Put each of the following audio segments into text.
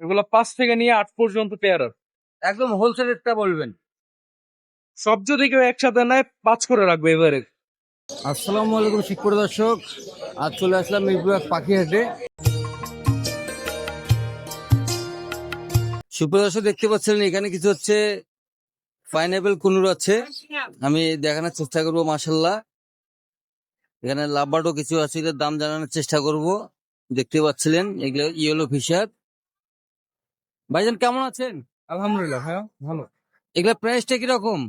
এগুলো পাঁচ থেকে নিয়ে আট পর্যন্ত পেয়ার আছে একদম হোলসেল রেটটা বলবেন। সব যদি কেউ একসাথে নেয় পাঁচ করে রাখবে এবারে আসসালামু আলাইকুম শিক্ষক দর্শক আজ চলে আসলাম মিরপুর পাখি হাটে। সুপ্রদর্শক দেখতে পাচ্ছেন এখানে কিছু হচ্ছে পাইনাপেল কুনুর আছে। আমি দেখানোর চেষ্টা করব মাসাল্লাহ এখানে লাভবার্ডও কিছু আছে দাম জানানোর চেষ্টা করব। দেখতে পাচ্ছিলেন এগুলো ইয়েলো ফিশার ভাইজান কেমন আছেন? আলহামদুলিল্লাহ ভাইয়া ভালো। এগুলা প্রাইসটা কীরকম?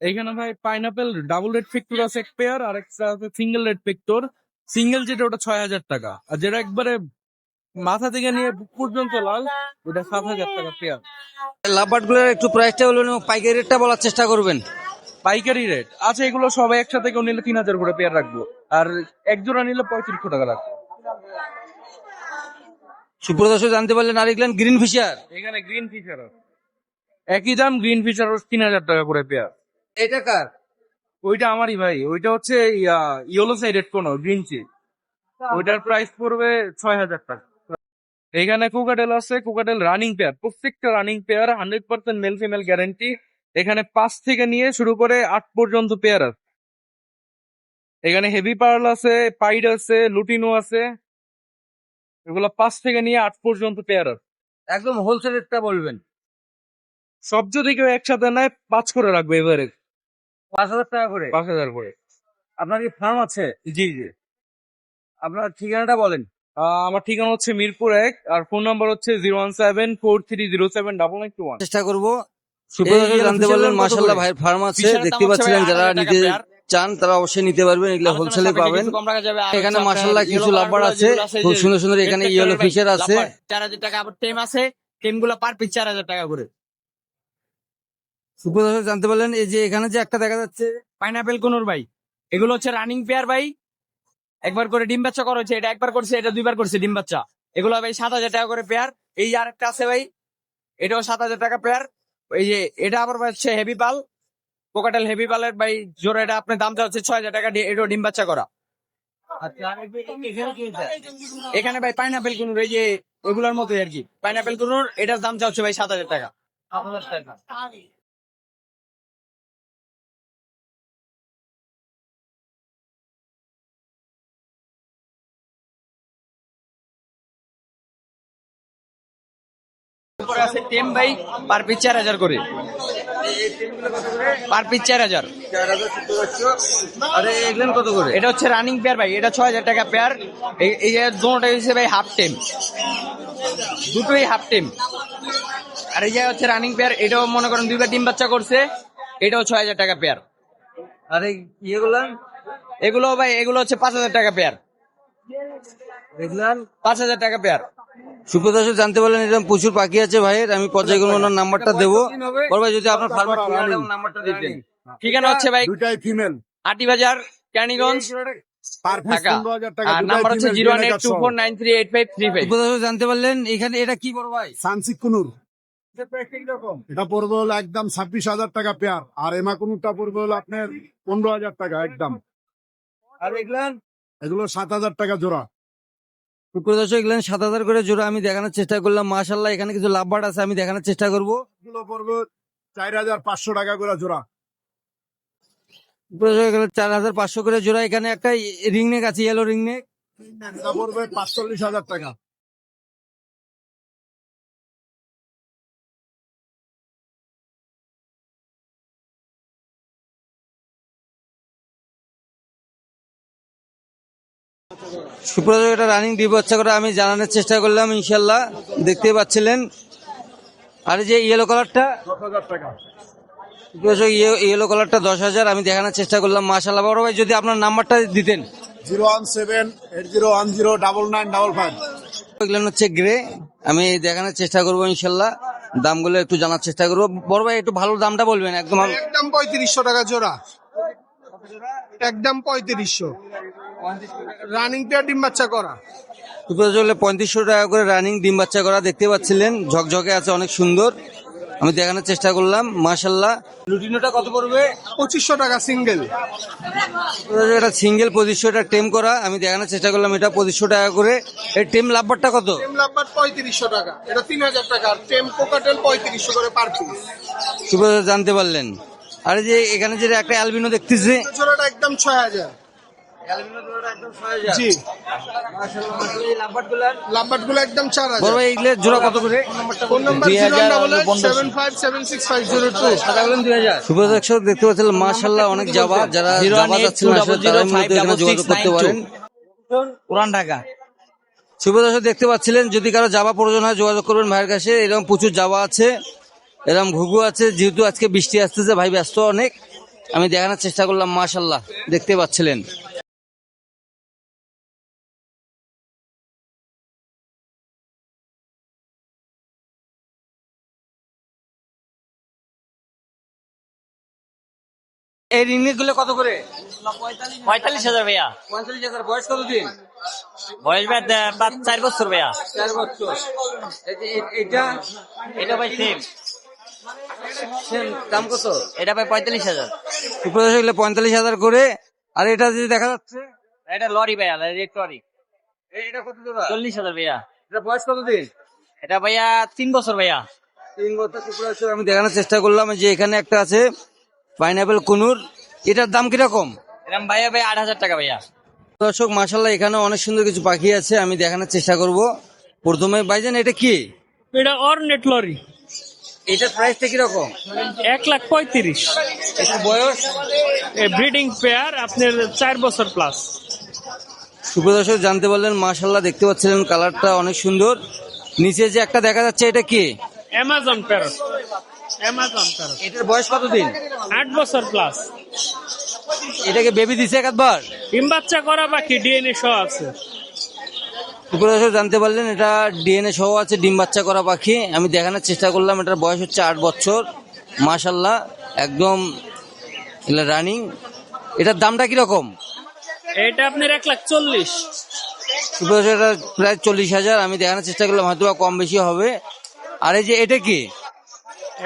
এইখানে ভাই পাইনাপেল ডাবল রেড ফিক্টর আছে এক পেয়ার আর একটা আছে সিঙ্গেল রেড ফিক্টর সিঙ্গেল যেটা ওটা ছয় হাজার টাকা। আর যেটা একবারে মাথা থেকে নিয়ে বুক পর্যন্ত লাল ওটা সাত হাজার টাকা পেয়ার লাভবার্ডগুলোর একটু প্রাইসটা বলবেন এবং পাইকারি রেটটা বলার চেষ্টা করবেন। পাইকারি রেট আচ্ছা এগুলো সবাই একসাথে কেউ নিলে তিন হাজার করে পেয়ার রাখব। আর এক জোড়া নিলে পঁয়ত্রিশশো টাকা রাখব সুপ্রদর্শক জানতে পারলেন আর এগুলো গ্রিন ফিশার এখানে গ্রিন ফিশার একই দাম গ্রিন ফিশার তিন হাজার টাকা করে পেয়ার এটা কার? ওইটা আমারই ভাই। ওইটা হচ্ছে yellow sided conure green cheek ওইটার প্রাইস পড়বে ছয় হাজার টাকা। এখানে কোকাটেল আছে কোকাটেল রানিং পেয়ার প্রত্যেকটা running pair hundred percent male female guarantee এখানে পাঁচ থেকে নিয়ে শুরু করে আট পর্যন্ত পেয়ার আছে। এখানে হেভি পার্ল আছে পাইড আছে লুটিনো আছে। এগুলো পাঁচ থেকে নিয়ে আট পর্যন্ত পেয়ার আছে একদম হোলসেল রেটটা বলবেন। সব যদি কেউ একসাথে নেয় পাঁচ করে রাখবে এবারে। পাঁচ হাজার টাকা করে? পাঁচ হাজার করে। আপনার কি ফার্ম আছে? জি জি। আপনার ঠিকানাটা বলেন। আহ, আমার ঠিকানা হচ্ছে মিরপুর এক আর ফোন নাম্বার হচ্ছে zero one seven four three zero seven double nine two one চেষ্টা করব। জানতে পারলেন করে? ভাইয়ের ফার্ম আছে দেখতে পাচ্ছিলেন যারা 8,000 নিতে টাকা পেয়ার। চান তারা অবশ্যই নিতে পারবেন এগুলো হোলসেলে পাবেন। এখানে মাশাল্লাহ কিছু লাভবার আছে খুব সুন্দর সুন্দর এখানে ইয়েলো ফিশার আছে। চার হাজার টাকা আবার টেম আছে টেমগুলো পার পিস চার হাজার টাকা করে। সুপ্রদর্শক জানতে পারলেন এই যে এখানে যে একটা দেখা যাচ্ছে। পাইনাপেল কোনোর ভাই এগুলো হচ্ছে রানিং পেয়ার ভাই। একবার করে ডিম বাচ্চা করা করেছে এটা একবার করছে এটা দুইবার করছে ডিম বাচ্চা। এগুলো ভাই সাত হাজার টাকা করে পেয়ার এই যে আরেকটা আছে ভাই এটাও সাত হাজার টাকা পেয়ার এই যে এটা আবার হচ্ছে হেভি পাল। কোকাটেল হেভি পালের ভাই জোর এটা আপনার দাম হচ্ছে ছয় হাজার টাকা এটা ডিম বাচ্চা করা। এখানে ভাই পাইনাপেল কুনুর এই যে ওগুলোর মতোই আর কি। পাইনাপেল কুনুর এটার দাম চাচ্ছে ভাই সাত হাজার টাকা। তারপরে আছে টেম ভাই পার পিস চার হাজার করে। পার পিস চার হাজার কত করে? এটা হচ্ছে রানিং পেয়ার ভাই এটা ছয় হাজার টাকা পেয়ার এই যে হচ্ছে ভাই হাফ টেম। দুটোই হাফ টেম। আর এই যে হচ্ছে রানিং পেয়ার এটাও মনে করেন দুইবার ডিম বাচ্চা করছে এটাও ছয় হাজার টাকা পেয়ার আরে ইয়েগুলা? এগুলো ভাই এগুলো হচ্ছে পাঁচ হাজার টাকা পেয়ার পাঁচ হাজার টাকা পেয়ার সুপ্রদর্শক জানতে পারলেন এরকম প্রচুর পাখি আছে ভাইয়ের আমি পর্যায়ক্রমে ওনার নাম্বারটা দেবো। বড় ভাই যদি আপনার ফার্মের নাম্বারটা দিতেন ঠিকানা হচ্ছে ভাই দুটাই ফিমেল আটি বাজার ক্যানিগঞ্জ জানতে পারলেন এখানে এটা কি বড় ভাই? সানসিক কুনুর। এটা পড়বে হলো একদম ছাব্বিশ হাজার টাকা পেয়ার আর এমা পড়বে হলো আপনার পনেরো হাজার টাকা একদম। আর এগুলো সাত হাজার টাকা জোড়া। সুপ্রদর্শক এগুলান সাত হাজার করে জোড়া আমি দেখানোর চেষ্টা করলাম। মাশাল্লাহ এখানে কিছু লাভবার আছে আমি দেখানোর চেষ্টা করব। পড়বে চার হাজার পাঁচশো টাকা করে জোড়া। চার হাজার পাঁচশো করে জোড়া। এখানে একটা রিং নেক আছে ইয়েলো রিং নেক এটা পড়বে পাঁচচল্লিশ হাজার টাকা। সুপ্রদর্শক এটা রানিং ডিপ বাচ্চা করে আমি জানানোর চেষ্টা করলাম ইনশাল্লাহ। দেখতে পাচ্ছিলেন। আর যে ইয়েলো কালারটা দশ ইয়েলো কালারটা দশ হাজার আমি দেখানোর চেষ্টা করলাম মাশাল্লাহ বড় ভাই যদি আপনার নাম্বারটা দিতেন। Zero one seven eight zero one zero double nine double five. এগুলো হচ্ছে গ্রে আমি দেখানোর চেষ্টা করব ইনশাল্লাহ। দামগুলো একটু জানার চেষ্টা করব। বড় ভাই একটু ভালো দামটা বলবেন একদম একদম পঁয়ত্রিশশো টাকা জোড়া। একদম পঁয়ত্রিশশো। রানিং পেয়ার ডিম বাচ্চা করা। সুপ্রদর্শক পঁয়ত্রিশশো টাকা করে রানিং ডিম বাচ্চা করা দেখতে পাচ্ছিলেন। ঝকঝকে আছে অনেক সুন্দর। আমি দেখানোর চেষ্টা করলাম মাশাল্লাহ লুটিনোটা কত পড়বে? পঁচিশশো টাকা সিঙ্গেল এটা সিঙ্গেল পঁচিশশো এটা টেম করা। আমি দেখানোর চেষ্টা করলাম এটা পঁচিশশো টাকা করে। এই টেম লাভবারটা কত? টেম লাভবার পঁয়ত্রিশশো টাকা। এটা তিন হাজার টাকা। টেম কোকাটেল পঁয়ত্রিশশো করে পার পিস শুভ জানতে পারলেন। আর যে এখানে যে একটা অ্যালবিনো দেখতেছি। জোড়াটা একদম ছয় হাজার। জি। লাভবারগুলো একদম চার হাজার। ভাই জোড়া কত করে? ফোন নাম্বার দুই জিরো হাজার ডাবল এইট পনেরোশো। Seven five seven six five zero two. সুপ্রিয় দর্শক দেখতে পাচ্ছেন মাশাল্লাহ অনেক জাবা যারা জাবা যাচ্ছেন আসলে তারা এখানে যোগাযোগ করতে পারেন। পুরান। ঢাকা। সুপ্রিয় দর্শক দেখতে পাচ্ছিলেন যদি কারও যাওয়া প্রয়োজন হয় যোগাযোগ করবেন ভাইয়ের কাছে। এরকম প্রচুর জাবা আছে এরকম ঘুঘু আছে যেহেতু আজকে বৃষ্টি আসতেছে ভাই ব্যস্ত অনেক। আমি দেখানোর চেষ্টা করলাম মাশাল্লাহ দেখতে পাচ্ছিলেন। এই রিংনেটগুলো কত করে? পঁয়তাল্লিশ হাজার ভাইয়া। পঁয়তাল্লিশ হাজার। বয়স কত দিন বয়স ভাই চার বছর ভাইয়া। চার বছর। এটা এটা ভাই সেম দাম কত? এটা ভাই পঁয়তাল্লিশ হাজার। এগুলো পঁয়তাল্লিশ হাজার করে। আর এটা যদি দেখা যাচ্ছে? এটা লরি ভাইয়া লরি এটা কত চল্লিশ হাজার ভাইয়া। এটা বয়স কত দিন এটা ভাইয়া তিন বছর ভাইয়া। তিন বছর আমি দেখানোর চেষ্টা করলাম। যে এখানে একটা আছে। পাইনাপেল কুনুর এটার দাম কীরকম? এরকম ভাইয়া ভাই আট হাজার টাকা ভাইয়া। দর্শক মাসাল্লাহ এখানে অনেক সুন্দর কিছু পাখি আছে আমি দেখানোর চেষ্টা করব। প্রথমে ভাইজান এটা কি? এটা অর্নেট লরি। এটার প্রাইসটা কীরকম? এক লাখ পঁয়ত্রিশ। এটার বয়স? ব্রিডিং পেয়ার আপনার চার বছর প্লাস সুপ্রদর্শক জানতে পারলেন মাশাল্লাহ দেখতে পাচ্ছিলেন কালারটা অনেক সুন্দর। নিচে যে একটা দেখা যাচ্ছে এটা কি? অ্যামাজন প্যারট এটার বয়স কতদিন? আট বছর প্লাস এটাকে বেবি দিছে একবার ডিম বাচ্চা করা বাকি ডিএনএ সহ আছে। জানতে পারলেন এটা ডিএনএ সহ আছে ডিম বাচ্চা করা পাখি। আমি দেখানোর চেষ্টা করলাম এটার বয়স হচ্ছে আট বছর। মাশাল্লাহ একদম রানিং এটার দামটা কীরকম? এটা আপনার এক লাখ চল্লিশ। প্রায় চল্লিশ হাজার। আমি দেখানোর চেষ্টা করলাম হয়তো কম বেশি হবে। আর এই যে এটা কি?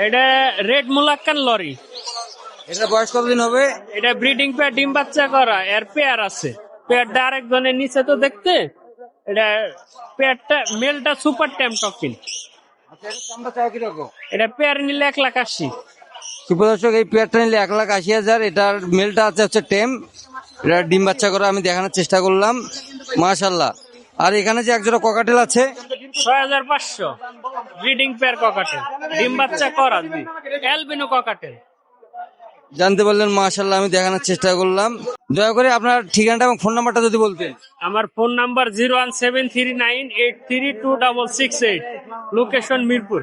এটা রেড মুলাক্কান লরি। এটার বয়স কতদিন হবে? এটা ব্রিডিং পেয়ার ডিম বাচ্চা করা এর পেয়ার আছে। পেয়ারটা আরেকজনের নিচে তো দেখতে এটা পেয়ারটা মেলটা সুপার ট্যাম টকিন। এটা পেয়ার নিলে এক লাখ আশি। সুপ্রদর্শক এই পেয়ারটা নিলে এক লাখ আশি হাজার। এটার মেলটা আছে হচ্ছে টেম। এটা ডিম বাচ্চা করা আমি দেখানোর চেষ্টা করলাম। মাশাল্লাহ আর এখানে যে একজোড়া ককাটেল আছে? ছয় হাজার পাঁচশো। ব্রিডিং পেয়ার ককাটেল ডিম বাচ্চা করা অ্যালবিনো ককাটেল। জানতে পারলেন মাশাল্লাহ আমি দেখানোর চেষ্টা করলাম। দয়া করে আপনার ঠিকানাটা এবং ফোন নাম্বারটা যদি বলতেন। আমার phone number zero one seven three nine eight three two double six eight. Location Mirpur.